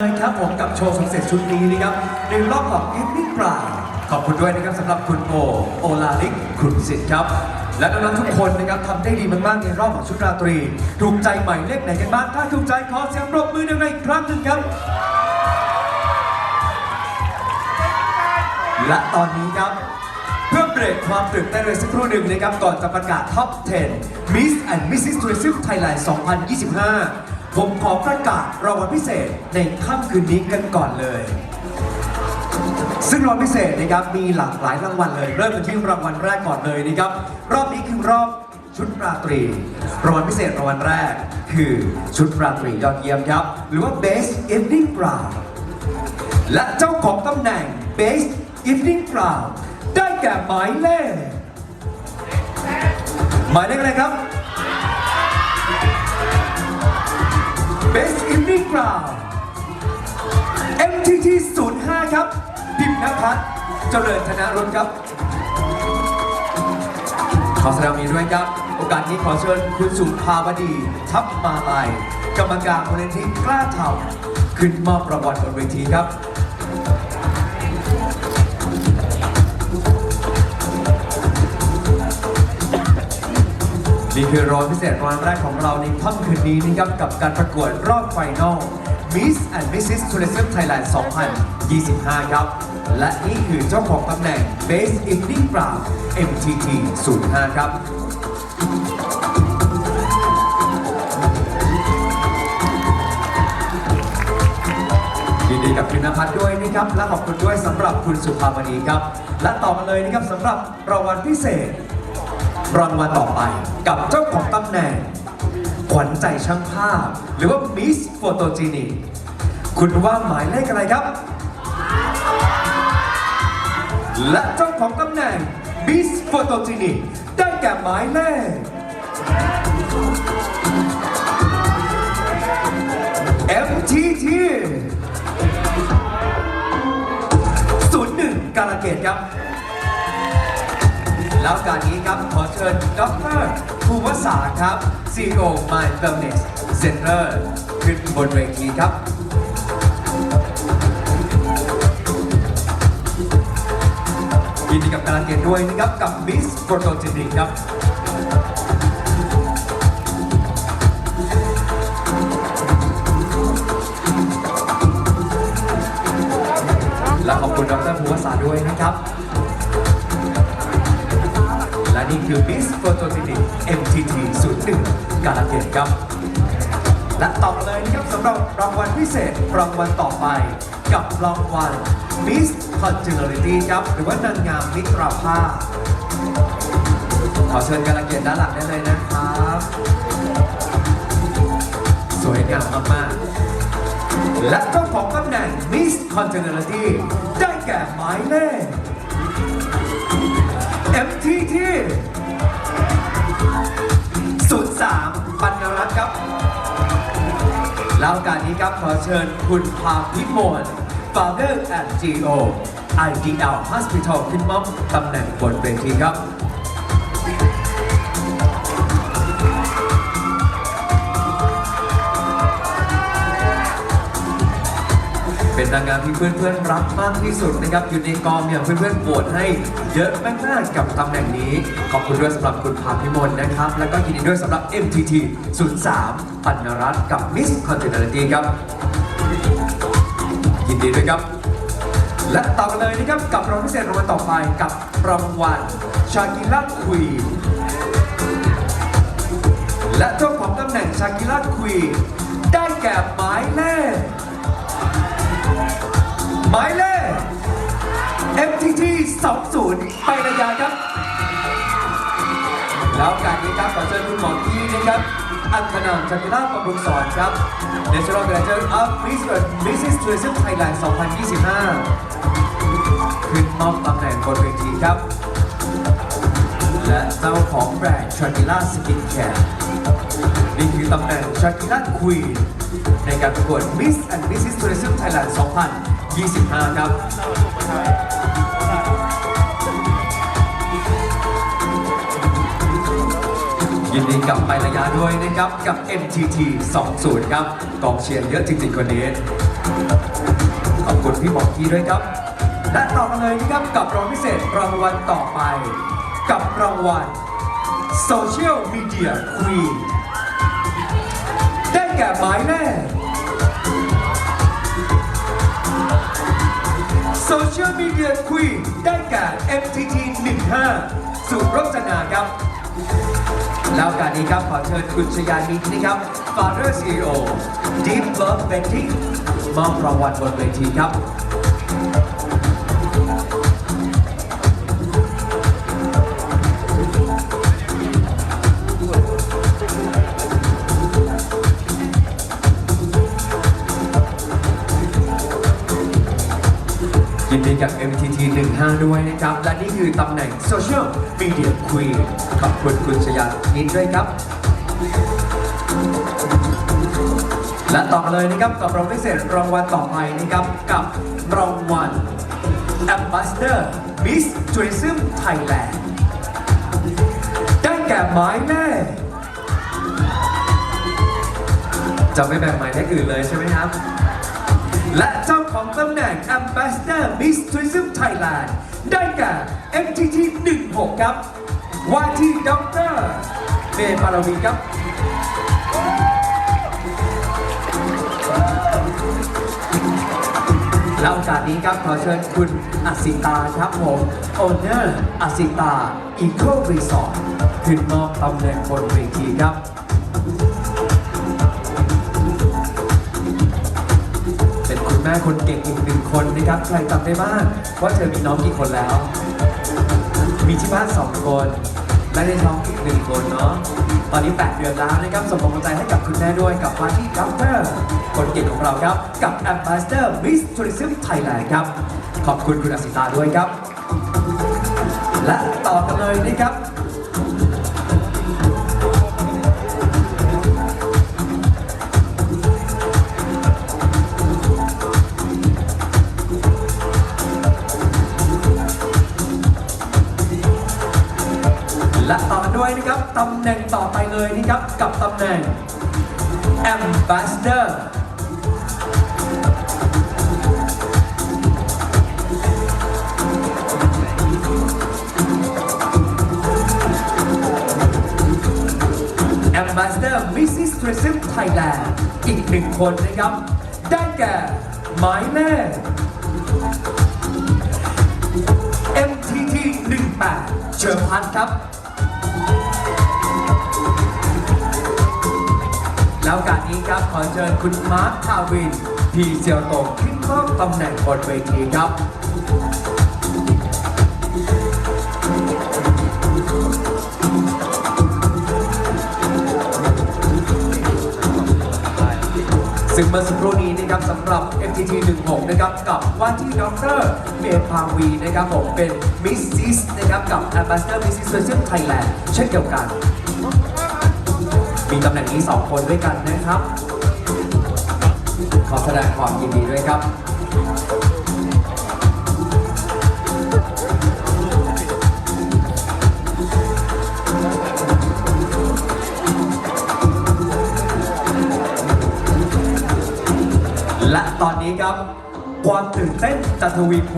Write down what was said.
เลยครับผมกับโชว์สุดเสร็จชุดนี้นะครับในรอบของอีฟนิ่งปลาขอบคุณด้วยนะครับสำหรับคุณโอโอลาลิกคุณสิทธิ์ครับ และน้องๆทุกคนนะครับทำได้ดีมากๆในรอบของชุดราตรี ถูกใจใหม่เลขไหนกันบ้างถ้าถูกใจขอเสียงปรบมือดังๆอีกครั้งหนึ่งครับ และตอนนี้ครับเพื่อเบรกความตื่นเต้นเลยสักครู่หนึ่งนะครับก่อนจะประกาศท็อป 10 Miss and Mrs. Tourism Thailand 2025 ผมขอประกาศรางวัลพิเศษในค่ำคืนนี้กันก่อนเลย ซึ่งรางวัลพิเศษนะครับมีหลากหลายรางวัลเลย เริ่มกันที่รางวัลแรกก่อนเลยนะครับ รอบนี้คือรอบชุดราตรี รางวัลพิเศษรางวัลแรก คือชุดราตรียอดเยี่ยมครับ หรือว่า Best Evening Gown และเจ้าของตำแหน่ง Best Evening Gown ได้แก่หมายเลขหมายเลขอะไรครับ Best Evening Gown MTT 05 ครับ พิมพ์นภัทรเจริญธนรนครับ ขอแสดงมีด้วยครับ โอกาสนี้ขอเชิญคุณสุภาวดี ทัพมาลาย กรรมการมูลนิธิกล้าทำขึ้นมอบรางวัลบนเวทีครับ นี่คือรางวัลพิเศษรางวัลแรกของเราในค่ำคืนนี้นะครับกับการประกวดรอบไฟนอล Miss and Mrs. Tourism Thailand 2025 ครับ และนี่คือเจ้าของตำแหน่ง Best Evening Gown MTT 05 ครับยินดีกับคุณนภัทรด้วยนะครับ และขอบคุณด้วยสำหรับคุณสุภาพดีครับ และต่อมาเลยนะครับสำหรับรางวัลพิเศษ รางวัลต่อไปกับเจ้าของตำแหน่ง ขวัญใจช่างภาพ หรือว่า Miss Photogenic คุณว่าหมายเลขอะไรครับ และเจ้าของตำแหน่ง Miss Photogenic ได้แก่หมายเลข MTT 01 กาลเกตครับ แล้วการนี้ครับขอเชิญดรภูวศาสครับ CEO My Wellness Center ขึ้นบนเวทีครับยินดีกับการเกณฑ์ด้วยนะครับกับ Miss Photogenic ครับและขอบคุณดรภูวศาสด้วยนะครับ นี่คือ Miss Photogenic MTT 01 การเกตครับ และต่อเลยนะครับสำหรับรางวัลพิเศษรางวัลต่อไป กับรางวัล Miss Congeniality ครับ หรือว่านางงามมิตรภาพ ขอเชิญการเกตด้านหลังได้เลยนะครับ สวยงามมากๆและเจ้าของตำแหน่ง Miss Congeniality ได้แก่หมายเลข ครับ แล้วการนี้ครับขอเชิญคุณพาพิมล Founder and GO IDL Hospital ขึ้นมอบตำแหน่งบนเวทีครับ เป็นนางงามที่เพื่อนๆรักมากที่สุดนะครับ อยู่ในกองเนี่ยเพื่อนๆโหวตให้เยอะมากๆกับตำแหน่งนี้ ขอบคุณด้วยสำหรับคุณภาพิมลนะครับ แล้วก็ยินดีด้วยสำหรับ MTT 03ปัณรัตน์กับ Miss Congeniality ครับ ยินดีด้วยครับ และต่อกันเลยนะครับกับรางวัลพิเศษรางวัลต่อไปกับรางวัลชากิล่าควีนและเจ้าของตำแหน่งชากิล่าควีนได้แก่หมายเลข หมายเลข MTT 20 ไประยาครับ แล้วการนี้ครับขอเชิญคุณหมอที่นะครับอัคนาจักรราชบำรุสอนครับ National Director of Miss Mrs. Tourism Thailand 2025 ขึ้นมอบตำแหน่งบนเวทีครับ และเจ้าของแบรนด์ชากิล่าสกินแคร์นี่คือตำแหน่งชากิล่าควีน ในการประกวด Miss and Mrs. Tourism Thailand 2025 ครับยินดีกับไประยะด้วยนะครับกับ MTT 20 ครับกองเชียร์เยอะจริงๆคนนี้ ขอบคุณพี่บอกกี้ด้วยครับ และต่อกันเลยนะครับกับรางวัลพิเศษรางวัลต่อไป กับรางวัล Social Media Queen ได้แก่หมาย โซเชียลมีเดียคุยได้แก่ MTT 15 สุรจนาครับ แล้วการนี้ครับขอเชิญคุณชยานิดนะครับ Father CEO Deep Love Betting มอบรางวัลบนเวทีครับ ยินดีกับ MTT 15 ด้วยนะครับ และนี่คือตำแหน่ง Social Media Queen ขอบคุณคุณชยานิดด้วยครับ และต่อเลยนะครับกับรางวัลพิเศษรางวัลต่อไปนะครับกับรางวัล Ambassador Miss Tourism Thailand ได้แก่หมายเลขจะไม่แบ่งหมายเลขอื่นเลยใช่ไหมครับ และเจ้าของตำแหน่ง Ambassador Miss Tourism Thailand ได้แก่ MTT 16 ครับ ว่าที่ดรเมย์ปารวีครับแล้วโอกาสนี้ครับขอเชิญคุณอัสิตาครับผมโอเนอร์อัสิตาอีโครีสอร์ทขึ้นมอบตำแหน่งบนเวทีครับ ม่คนเก่งอีกหนึ่งคนนะครับใครจำได้บ้างว่าเธอมีน้องกี่คนแล้ว มีที่บ้านสองคนและในท้องอีกหนึ่งคนเนาะตอนนี้ 8 เดือนแล้วนะครับส่งกำลังใจให้กับคุณแม่ด้วยกับว่าที่ด็อกเตอร์คนเก่งของเราครับ กับ Ambassador Miss Tourism Thailand ครับ ขอบคุณคุณอสิตาด้วยครับ และต่อกันเลยนะครับ กับตำแหน่ง Ambassador Ambassador Mrs. Tourism Thailand อีกหนึ่งคนนะครับ ได้แก่หมายเลข MTT 18เชิญพันธ์ครับ แล้วการนี้ครับขอเชิญคุณมาร์คทาวิน พีเซียวโตขึ้นมอบตำแหน่งบนเวทีครับซึ่งเมื่อสักครู่นี้นะครับสำหรับ MTT 16 นะครับ กับว่าที่ดรเมพาวีนะครับผมเป็นมิสซิสนะครับ กับ Ambassador Mrs. Tourism Thailand เช่นเดียวกัน มีตำแหน่งนี้ 2 คนด้วยกันนะครับ ขอแสดงความยินดีด้วยครับและตอนนี้ครับ ความตื่นเต้นจะทวีคู